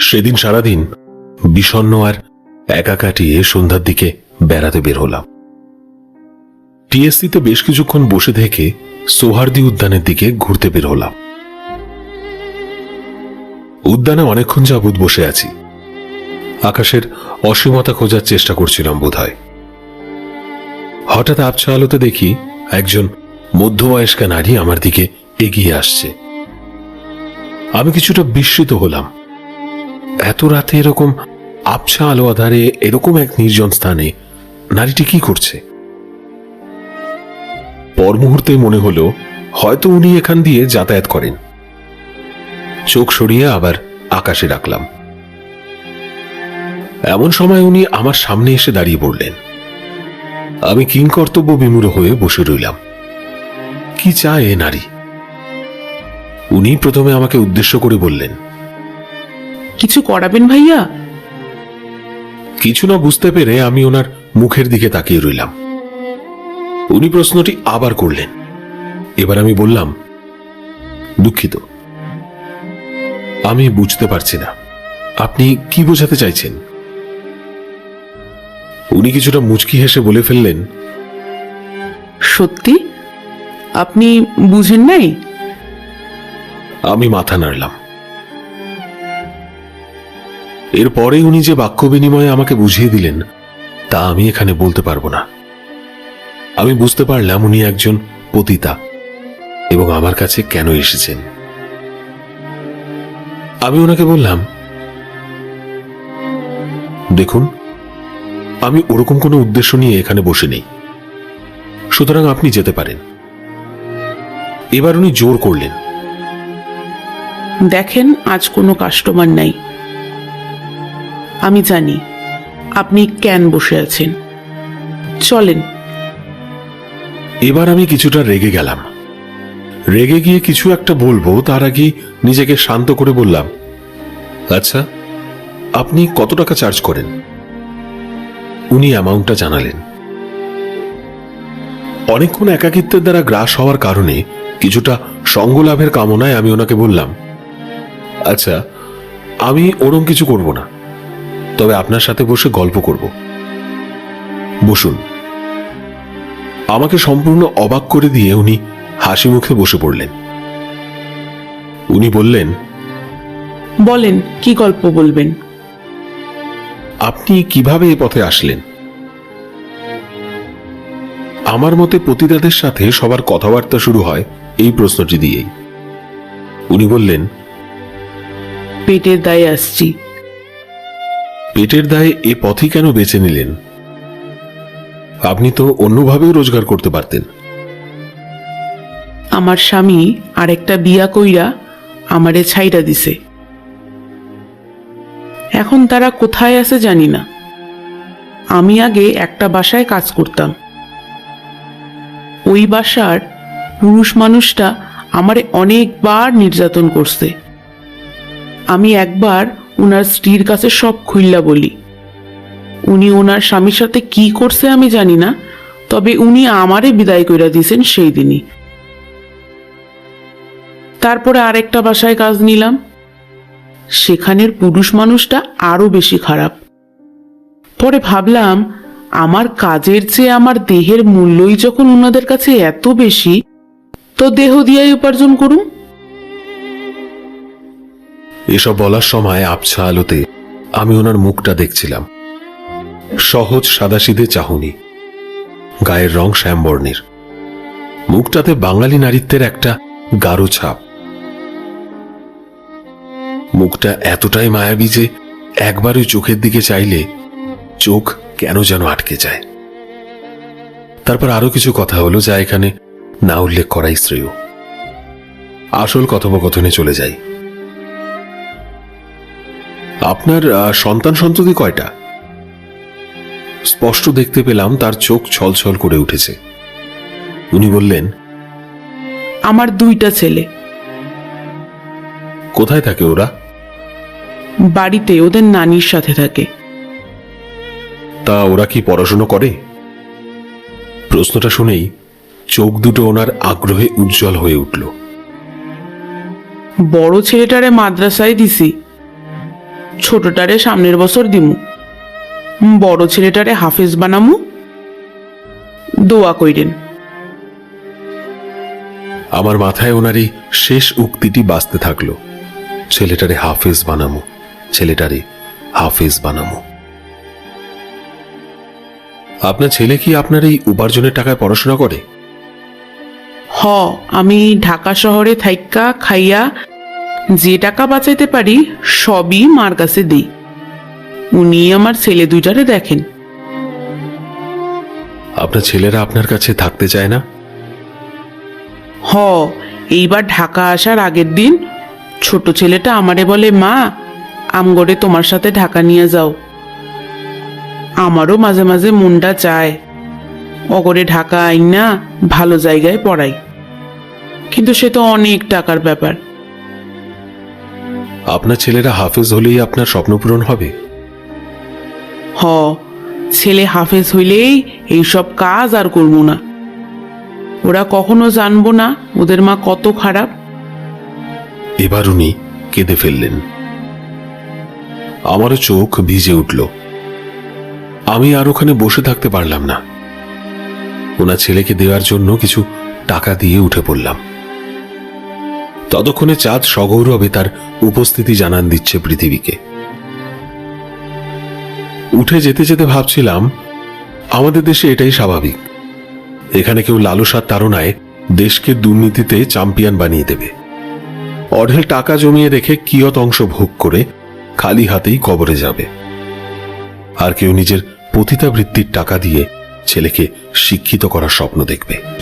সেদিন সারাদিন বিষণ্ণ আর একা কাটিয়ে সন্ধ্যার দিকে বেড়াতে বের হলাম। টিএসসিতে বেশ কিছুক্ষণ বসে থেকে সোহার্দি উদ্যানের দিকে ঘুরতে বের হলাম। উদ্যানে অনেকক্ষণ যাবৎ বসে আছি। আকাশের অসীমতা খোঁজার চেষ্টা করছিলাম বোধ হয় হঠাৎ আবছা আলোতে দেখি একজন মধ্যবয়স্কা নারী আমার দিকে এগিয়ে আসছে। আমি কিছুটা বিস্মিত হলাম। এত রাতে এরকম আবছা আলো আধারে এরকম এক নির্জন স্থানে নারীটি কি করছে? পর মুহূর্তে মনে হলো, হয়তো উনি এখান দিয়ে যাতায়াত করেন। চোখ সরিয়ে আবার আকাশে রাখলাম এমন সময় উনি আমার সামনে এসে দাঁড়িয়ে পড়লেন আমি কিংকর্তব্য বিমূঢ় হয়ে বসে রইলাম। কি চায় এ নারী? উনি প্রথমে আমাকে উদ্দেশ্য করে বললেন কিছু করাবেন ভাইয়া? কিছু না বুঝতে পেরে আমি ওনার মুখের দিকে তাকিয়ে রইলাম। উনি প্রশ্নটি আবার করলেন। এবার আমি বললাম দুঃখিত। আমি বুঝতে পারছি না। আপনি কি বোঝাতে চাইছেন? উনি কিছুটা মুচকি হেসে বলে ফেললেন সত্যি? আপনি বুঝেন নাই? আমি মাথা নাড়লাম। এরপরে উনি যে বাক্য বিনিময়ে আমাকে বুঝিয়ে দিলেন, তা আমি এখানে বলতে পারব না। আমি বুঝতে পারলাম উনি একজন পতিতা এবং আমার কাছে কেন এসেছেন। আমি ওনাকে বললাম, দেখুন, আমি ওরকম কোনো উদ্দেশ্য নিয়ে এখানে বসে নেই। সুতরাং আপনি যেতে পারেন। এবার উনি জোর করলেন। দেখেন, আজ কোনো কাস্টমার নাই। আমি জানি আপনি কেন বসে আছেন। চলেন। এবার আমি কিছুটা রেগে গেলাম। রেগে গিয়ে কিছু একটা বলব, তার আগে নিজেকে শান্ত করে বললাম আচ্ছা আপনি কত টাকা চার্জ করেন? উনি অ্যামাউন্টটা জানালেন। অনেকক্ষণ একাকিত্বের দ্বারা গ্রাস হওয়ার কারণে কিছুটা সঙ্গলাভের কামনায় আমি ওনাকে বললাম আচ্ছা আমি ওরম কিছু করব না। তবে আপনার সাথে বসে গল্প করব। বসুন। আমাকে সম্পূর্ণ অবাক করে দিয়ে উনি হাসি মুখে বসে পড়লেন। উনি বললেন বলেন কি গল্প বলবেন? আপনি কীভাবে এ পথে আসলেন? আমার মতে পতিতাদের সাথে সবার কথাবার্তা শুরু হয় এই প্রশ্নটি দিয়েই। উনি বললেন পেটের দায়ে আসছি। পেটের দায়ে এ পথই কেন বেছে নিলেন? আপনি তো অন্যভাবেও রোজগার করতে পারতেন। আমার স্বামী আরেকটা বিয়া কইরা আমারে ছাইরা দিছে। এখন তারা কোথায় আছে জানি না। আমি আগে একটা বাসায় কাজ করতাম। ওই বাসার পুরুষ মানুষটা আমারে অনেকবার নির্যাতন করছে। আমি একবার ওনার স্ত্রীর কাছে সব খুইল্লা বলি। উনি ওনার স্বামীর সাথে কি করছে আমি জানি না, তবে উনি আমারে বিদায় কইরা দিয়েছেন সেই দিনই। তারপরে আরেকটা বাসায় কাজ নিলাম। সেখানের পুরুষ মানুষটা আরও বেশি খারাপ। পরে ভাবলাম, আমার কাজের চেয়ে আমার দেহের মূল্যই যখন ওনাদের কাছে এত বেশি, তো দেহ দিয়াই উপার্জন করুন এসব বলার সময় আবছা আলোতে আমি ওনার মুখটা দেখছিলাম। সহজ সাদাসিধে চাহনি, গায়ের রং শ্যামবর্ণের। মুখটাতে বাঙালি নারীত্বের একটা গাঢ় ছাপ। মুখটা এতটাই মায়াবী যে একবার ওই চোখের দিকে চাইলে চোখ কেন যেন আটকে যায়। তারপর আরও কিছু কথা হলো যা এখানে না উল্লেখ করাই শ্রেয়। আসল কথোপকথনে চলে যাই। আপনার সন্তান সন্ততি কয়টা? স্পষ্ট দেখতে পেলাম তার চোখ ছলছল করে উঠেছে। উনি বললেন আমার দুইটা ছেলে। কোথায় থাকে ওরা? বাড়িতে ওদের নানির সাথে থাকে। তা ওরা কি পড়াশুনো করে? প্রশ্নটা শুনেই চোখ দুটো ওনার আগ্রহে উজ্জ্বল হয়ে উঠল। বড় ছেলেটারে মাদ্রাসায় দিছি। ছোটটারে সামনের বছর দিমু। বড় ছেলেটারে হাফেজ বানামু। দোয়া কইরেন। আমার মাথায় ওনার এই শেষ উক্তিটি বাঁচতে থাকল। ছেলেটারে হাফেজ বানামো ছেলেটারে হাফেজ বানামো। আপনার ছেলে কি আপনার এই উপার্জনের টাকায় পড়াশোনা করে? হ আমি ঢাকা শহরে থাইক্কা খাইয়া যে টাকা বাঁচাইতে পারি সবই মার কাছে দিই। উনি আমার ছেলে দুইটারে দেখেন। আপনার ছেলেরা আপনার কাছে থাকতে চায় না? হ এইবার ঢাকা আসার আগের দিন ছোট ছেলেটা আমারে বলে মা আমগরে তোমার সাথে ঢাকা নিয়ে যাও। আমারও মাঝে মাঝে মনটা চায় অগরে ঢাকা আইনা ভালো জায়গায় পড়াই। কিন্তু সে তো অনেক টাকার ব্যাপার। আপনার ছেলেরা হাফেজ হলেই আপনার স্বপ্ন পূরণ হবে? হ ছেলে হাফেজ হইলেই এইসব কাজ আর করব না। ওরা কখনো জানব না ওদের মা কত খারাপ। এবার উনি কেঁদে ফেললেন। আমারও চোখ ভিজে উঠল। আমি আর ওখানে বসে থাকতে পারলাম না। ওনার ছেলেকে দেওয়ার জন্য কিছু টাকা দিয়ে উঠে পড়লাম। ততক্ষণে চাঁদ সগৌরবে তার উপস্থিতি জানান দিচ্ছে পৃথিবীকে। উঠে যেতে যেতে ভাবছিলাম, আমাদের দেশে এটাই স্বাভাবিক। এখানে কেউ লালসার তাড়নায় দেশকে দুর্নীতিতে চ্যাম্পিয়ন বানিয়ে দেবে। অঢেল টাকা জমিয়ে রেখে কিয়ত অংশ ভোগ করে খালি হাতেই কবরে যাবে। আর কেউ নিজের পতিতাবৃত্তির টাকা দিয়ে ছেলেকে শিক্ষিত করার স্বপ্ন দেখবে।